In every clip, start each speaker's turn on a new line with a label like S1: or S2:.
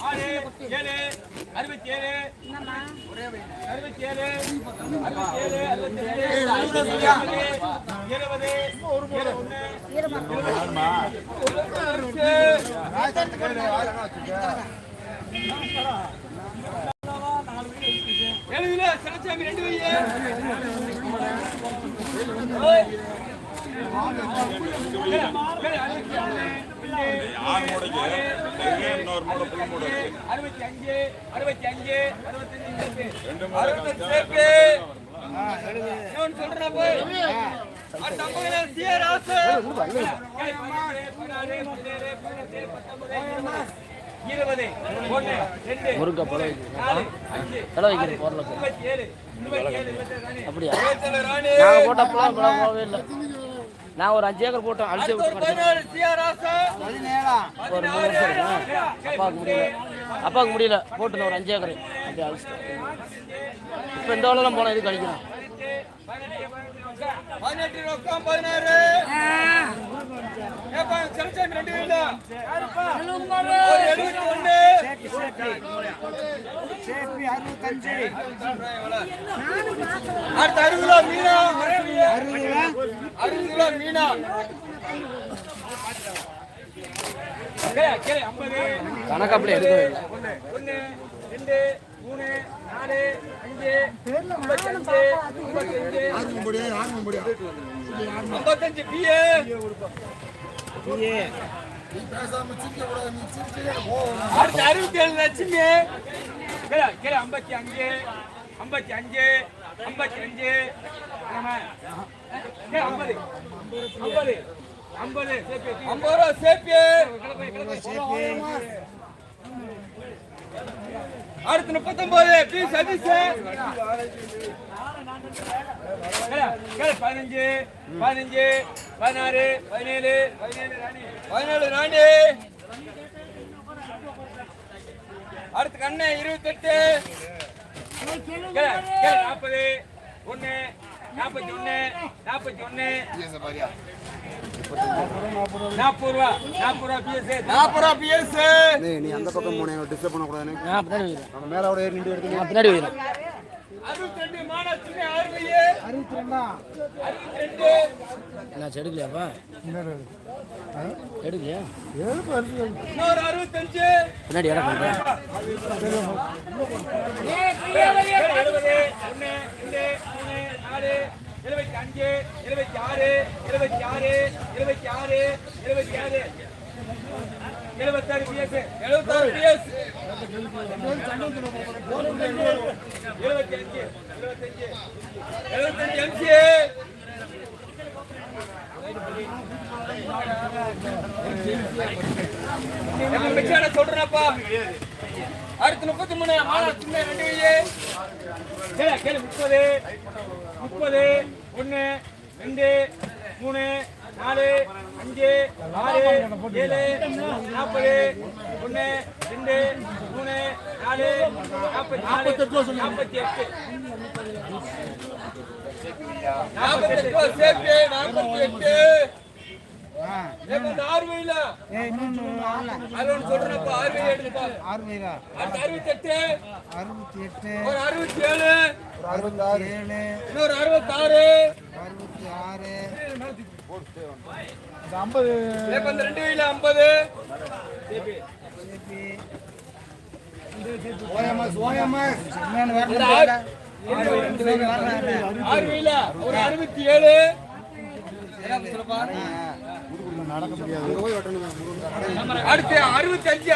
S1: ஆறு ஏழு அறுபத்தி ஏழு அறுபத்தி ஏழு அறுபத்தி ஏழு அறுபத்தி இருபது எழுதுல சிறச்சாமி ரெண்டு வையே
S2: ஆறு இன்னொரு புல் இருக்கு
S1: அறுபத்தி அஞ்சு அறுபத்தி அஞ்சு அறுபத்தஞ்சு
S2: ரெண்டு
S1: அறுபத்தஞ்சு சேர்ப்பு சொல்றேன் போய் இருபது
S3: பழம் அப்படியா
S1: இருபத்தேழு ராணி
S3: பழம் போகவே இல்லை நான் ஒரு அஞ்சு ஏக்கர் போட்டோம் அடிச்சு
S1: அடுத்த ஒரு
S3: மூணு வருஷம் அப்பாவுக்கு முடியல. அப்பாவுக்கு முடியல. போட்டு ஒரு அஞ்சு ஏக்கர். அப்படியே அழிச்சிட்டேன் இப்போ இந்த வேலைலாம் போனால் இது கழிக்கலாம்
S1: பதினெட்டு ரொக்கம் பதினாறு. ரெண்டு எழுபத்தி அடுத்த மீனா. அறுபது. கிலோ மீனா.
S3: கணக்கு அப்படியே எடுக்கவே இல்லை.
S1: ஒண்ணு ஒண்ணு ரெண்டு மூணு நாலு அஞ்சு ஐம்பத்தஞ்சு ஐம்பத்தஞ்சு. ஐம்பத்தஞ்சு பிஏ அடுத்து அறுபத்தி ஏழு லட்சுமி. ஐம்பத்தி அஞ்சு ஐம்பத்தி அஞ்சு ஐம்பத்தி அஞ்சு. ஐம்பது ஐம்பது ஐம்பது ஐம்பது ரூபா சேப்பி அடுத்து முப்பத்தொன்பது பி சதீஷ் பதினஞ்சு பதினஞ்சு பதினாறு பதினேழு பதினேழு ராணி அடுத்து கண்ணு இருபத்தெட்டு நாற்பது. ஒன்று. நாற்பத்தி ஒண்ணு நாற்பத்தி ஒண்ணு நாற்பது ரூபா நாற்பது ரூபா பிஎஸ் நாற்பது ரூபா பிஎஸ்
S4: நீ அந்த பக்கம் போனேன் டிஸ்டர்ப் நம்ம மேலே ஏறி நின்று எடுத்து
S3: நான் பின்னாடி வைக்கிறேன் எடுக்கலையாப்பா? எடுக்கலையா? பின்னாடி இடம் பண்ணுறேன்
S1: நாலு எழுபத்தி அஞ்சு எழுபத்தி ஆறு எழுபத்தி ஆறு எழுபத்தி ஆறு எழுபத்தி ஆறு எழுபத்தாறு பிஎஸ் எழுபத்தாறு பிஎஸ் எழுபத்தி அஞ்சு எழுபத்தஞ்சு எழுபத்தஞ்சு எம்சி அடுத்து முப்பத்தி மூணு மாலை சின்ன ரெண்டு கேளு கேளு முப்பது முப்பது ஒன்று ரெண்டு மூணு நாலு அஞ்சு ஆறு ஏழு நாற்பது ஒன்று ரெண்டு மூணு நாலு நாற்பத்தி நாலு நாற்பத்தி எட்டு நாற்பத்தி எட்டு. சேர்த்து நாற்பத்தி எட்டு. ஏப்பா, ஆறு வயல அது ஒன்று சொல்றேன்ப்பா ஆறு வயல எடுப்பா
S5: ஆறு வயதா
S1: அடுத்து அறுபத்தெட்டு.
S5: அறுபத்தி எட்டு
S1: ஒரு அறுபத்தி ஏழு
S4: அறுபத்தாறு.
S5: ஏழு
S1: இன்னொரு அறுபத்தாறு
S5: அறுபத்தி ஆறு
S4: ஐம்பது.
S1: ரெண்டு வயல ஐம்பது ஆறு ஆறு வயல ஒரு அறுபத்தி ஏழு
S4: நடக்க முடியாது.
S1: அடுத்து அறுபத்தி அஞ்சு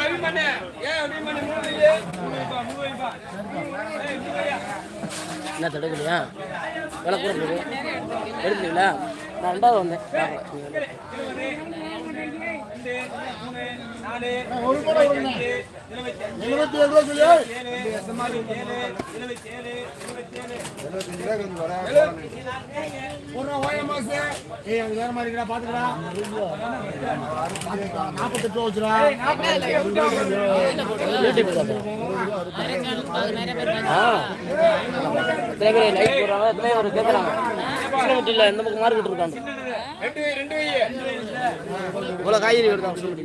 S1: வாயா.
S3: என்ன எடுக்கலையா விலை கூட நான் ரெண்டாவது வந்தேன்.
S1: ரெண்டு, மூணு, நாலு, இருபத்தஞ்சு,
S4: இருபத்தி ஏழு,
S1: ஏழு, இருபத்தி ஏழு, இருபத்தி ஏழு.
S4: ஒரு நாற்பத்தெட்டு
S3: பேர் போடுறாங்க எத்தனை பேர் கேட்குறாங்க கிலோமீட்டர் இல்லை எந்த பக்கம் மார்க்கெட் இருக்காங்க இவ்வளோ காய்கறி